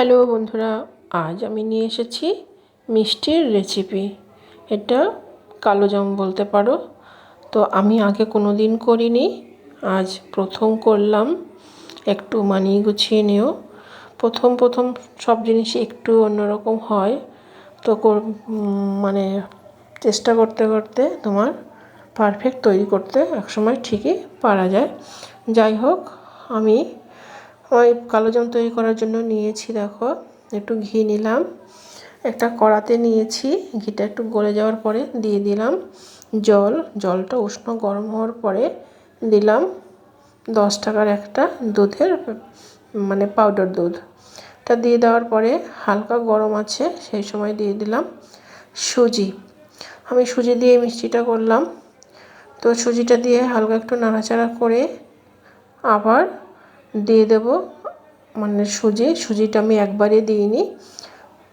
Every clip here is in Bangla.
হ্যালো বন্ধুরা, আজ আমি নিয়ে এসেছি মিষ্টির রেসিপি এটা কালো জাম বলতে পারো। তো আমি আগে কোনো দিন করিনি, আজ প্রথম করলাম। একটু মানিয়ে গুছিয়ে নিও। প্রথম প্রথম সব জিনিসই একটু অন্যরকম হয়। তো মানে চেষ্টা করতে করতে তোমার পারফেক্ট তৈরি করতে একসময় ঠিকই পারা যায়। যাই হোক, আমি ওই কালো জাম তৈরি করার জন্য নিয়েছি, দেখো। একটু ঘি নিলাম। একটা কড়াতে নিয়েছি। ঘিটা একটু গলে যাওয়ার পরে দিয়ে দিলাম জল। জলটা উষ্ণ গরম হওয়ার পরে দিলাম দশ টাকার একটা দুধের মানে পাউডার দুধ। তা দিয়ে দেওয়ার পরে হালকা গরম আছে, সেই সময় দিয়ে দিলাম সুজি। আমি সুজি দিয়ে মিষ্টিটা করলাম। তো সুজিটা দিয়ে হালকা একটু নাড়াচাড়া করে আবার দিয়ে দেব। মানে সুজি, সুজিটা আমি একবারে দিইনি।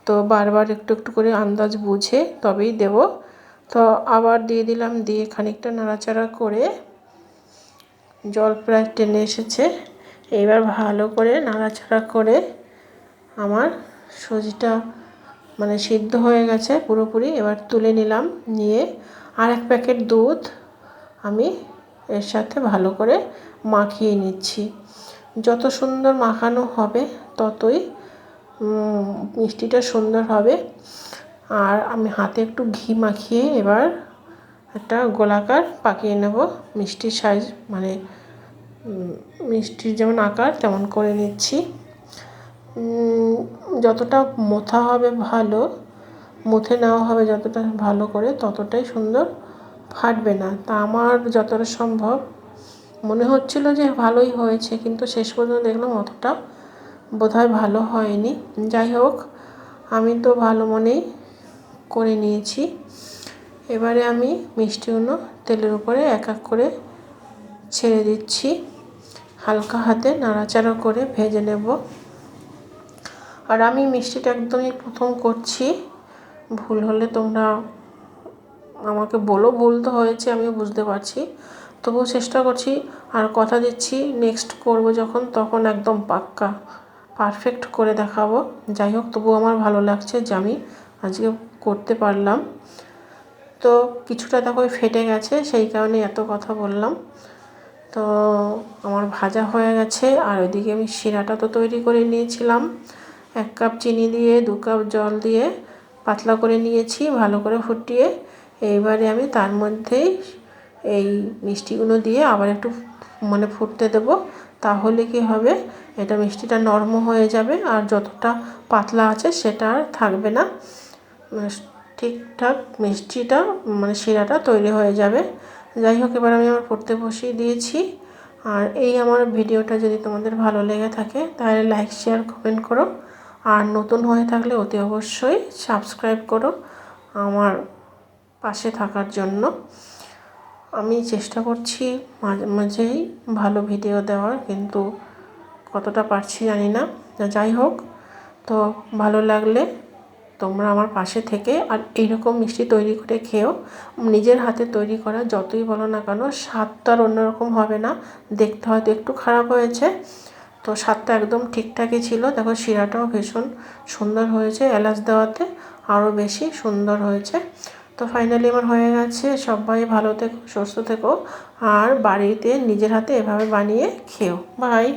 তো বারবার একটু একটু করে আন্দাজ বুঝে তবেই দেব। তো আবার দিয়ে দিলাম, দিয়ে খানিকটা নাড়াচাড়া করে জল প্রায় টেনে এসেছে। এবার ভালো করে নাড়াচাড়া করে আমার সুজিটা মানে সিদ্ধ হয়ে গেছে পুরোপুরি। এবার তুলে নিলাম, নিয়ে আর এক প্যাকেট দুধ আমি এর সাথে ভালো করে মাখিয়ে নিচ্ছি। যত সুন্দর মাখানো হবে, ততই মিষ্টিটা সুন্দর হবে। আর আমি হাতে একটু ঘি মাখিয়ে এবার একটা গোলাকার পাকিয়ে নেব। মিষ্টির সাইজ মানে মিষ্টির যেমন আকার, তেমন করে নিচ্ছি। যতটা মোথা হবে ভালো, মুথে নেওয়া হবে যতটা ভালো করে, ততটাই সুন্দর ফাটবে না। তা আমার যতটা সম্ভব মনে হচ্ছিল যে ভালোই হয়েছে, কিন্তু শেষ পর্যন্ত দেখলাম অতটা বোধহয় ভালো হয়নি। যাই হোক, আমি তো ভালো মনেই করে নিয়েছি। এবারে আমি মিষ্টিগুলো তেলের উপরে এক এক করে ছেড়ে দিচ্ছি। হালকা হাতে নাড়াচাড়া করে ভেজে নেব। আর আমি মিষ্টিটা একদমই প্রথম করছি। ভুল হলে তোমরা আমাকে বলো, ভুল তো হয়েছে, আমিও বুঝতে পারছি। তবুও চেষ্টা করছি আর কথা দিচ্ছি নেক্সট করব যখন, তখন একদম পাক্কা পারফেক্ট করে দেখাবো। যাই হোক তবু আমার ভালো লাগছে যে আমি আজকে করতে পারলাম। তো কিছুটা দেখো ফেটে গেছে, সেই কারণে এত কথা বললাম। তো আমার ভাজা হয়ে গেছে, আর ওইদিকে আমি শিরাটা তো তৈরি করে নিয়েছিলাম। এক কাপ চিনি দিয়ে, দু কাপ জল দিয়ে পাতলা করে নিয়েছি, ভালো করে ফুটিয়ে। এইবারে আমি তার মধ্যেই এই মিষ্টিগুলো দিয়ে আবার একটু মানে ফুটতে দেব, তাহলে কি হবে? এটা মিষ্টিটা নরম হয়ে যাবে আর যতটা পাতলা আছে সেটা আর থাকবে না। ঠিকঠাক মিষ্টিটা মানে শিরাটা তৈরি হয়ে যাবে। যাই হোক, এবার আমি আমার পড়তে বসিয়ে দিয়েছি। আর এই আমার ভিডিওটা যদি তোমাদের ভালো লেগে থাকে, তাহলে লাইক, শেয়ার, কমেন্ট করো। আর নতুন হয়ে থাকলে অতি অবশ্যই সাবস্ক্রাইব করো আমার পাশে থাকার জন্য। আমি চেষ্টা করছি মাঝে মাঝেই ভালো ভিডিও দেওয়ার, কিন্তু কতটা পারছি জানি না। যাই হোক, তো ভালো লাগলে তোমরা আমার পাশে থেকে আর এইরকম মিষ্টি তৈরি করে খেয়েও নিজের হাতে তৈরি করা যতই বলো না কেন, স্বাদটা আর অন্যরকম হবে না। দেখতে হয়তো একটু খারাপ হয়েছে। তো স্বাদটা একদম ঠিকঠাকই ছিল। দেখো শিরাটাও ভীষণ সুন্দর হয়েছে এলাচ দেওয়াতে, আরও বেশি সুন্দর হয়েছে। তো ফাইনালি আমার হয়ে গেছে, সবাই ভালো থেকো, সুস্থ থেকো, আর বাড়িতে নিজের হাতে এভাবে বানিয়ে খেও। বাই